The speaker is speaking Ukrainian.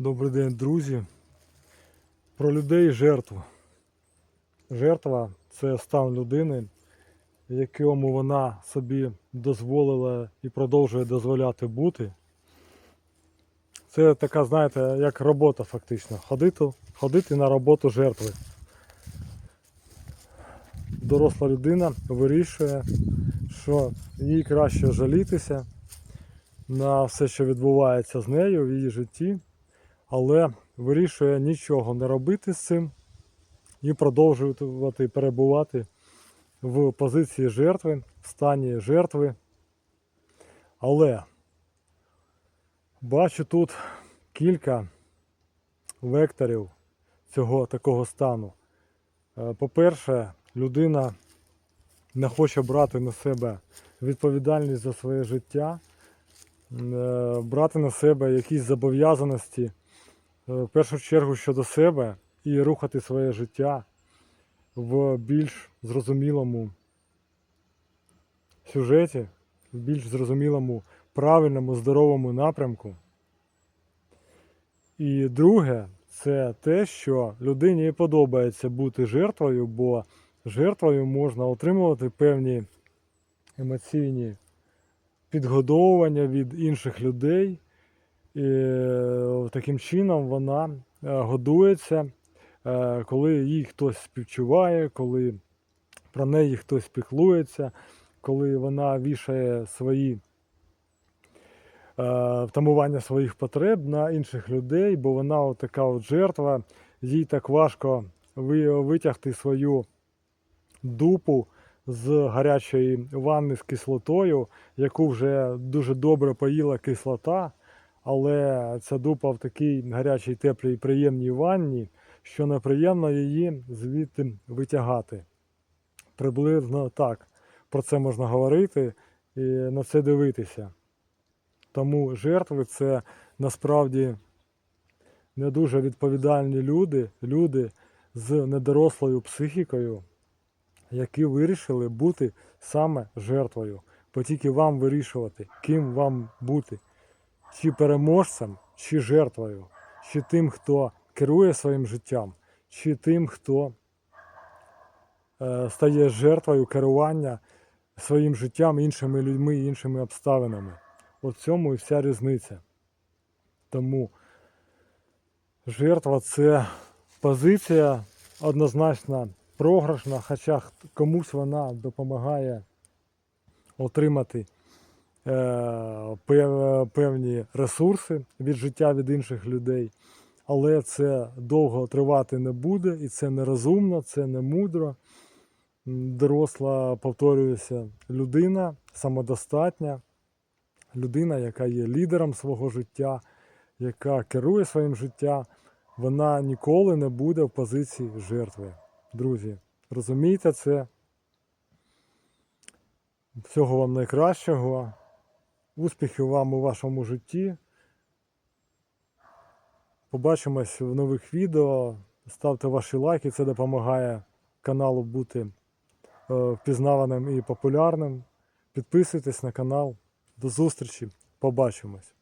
Добрий день, друзі. Про людей жертву. Жертва це стан людини, якому вона собі дозволила і продовжує дозволяти бути. Це така, знаєте, як робота фактично. Ходити, ходити на роботу жертви. Доросла людина вирішує, що їй краще жалітися на все, що відбувається з нею в її житті але вирішує нічого не робити з цим і продовжувати перебувати в позиції жертви, в стані жертви. Але бачу тут кілька векторів цього такого стану. Е, По-перше, людина не хоче брати на себе відповідальність за своє життя, е, брати на себе якісь зобов'язаності в першу чергу щодо себе і рухати своє життя в більш зрозумілому сюжеті, в більш зрозумілому, правильному, здоровому напрямку. І друге, це те, що людині подобається бути жертвою, бо жертвою можна отримувати певні емоційні підгодовування від інших людей. І е, таким чином вона е, годується, е, коли їй хтось співчуває, коли про неї хтось піклується, коли вона вішає свої втамування своїх потреб на інших людей, бо вона така от жертва, їй так важко витягти свою дупу з гарячої ванни з кислотою, яку вже дуже добре поїла кислота, але ця дупа в такій гарячій, теплій, приємній ванні, що неприємно її звідти витягати. Приблизно так. Про це можна говорити і на це дивитися. Тому жертви це насправді не дуже відповідальні люди, люди з недорослою психікою, які вирішили бути саме жертвою. Бо тільки вам вирішувати, ким вам бути, чи переможцем, чи жертвою, чи тим, хто керує своїм життям, чи тим, хто е, стає жертвою керування своїм життям іншими людьми іншими обставинами. От в цьому і вся різниця. Тому жертва це позиція однозначно програшна, хоча комусь вона допомагає отримати певні ресурси від життя від інших людей. Але це довго тривати не буде, і це нерозумно, це не мудро. Доросла, повторююся, людина самодостатня, людина, яка є лідером свого життя, яка керує своїм життям, вона ніколи не буде в позиції жертви. Друзі, розумійте це. Всього вам найкращого. Успіхів вам у вашому житті. Побачимось в нових відео. Ставте ваші лайки, це допомагає каналу бути е, впізнаваним і популярним. Підписуйтесь на канал. До зустрічі. Побачимось.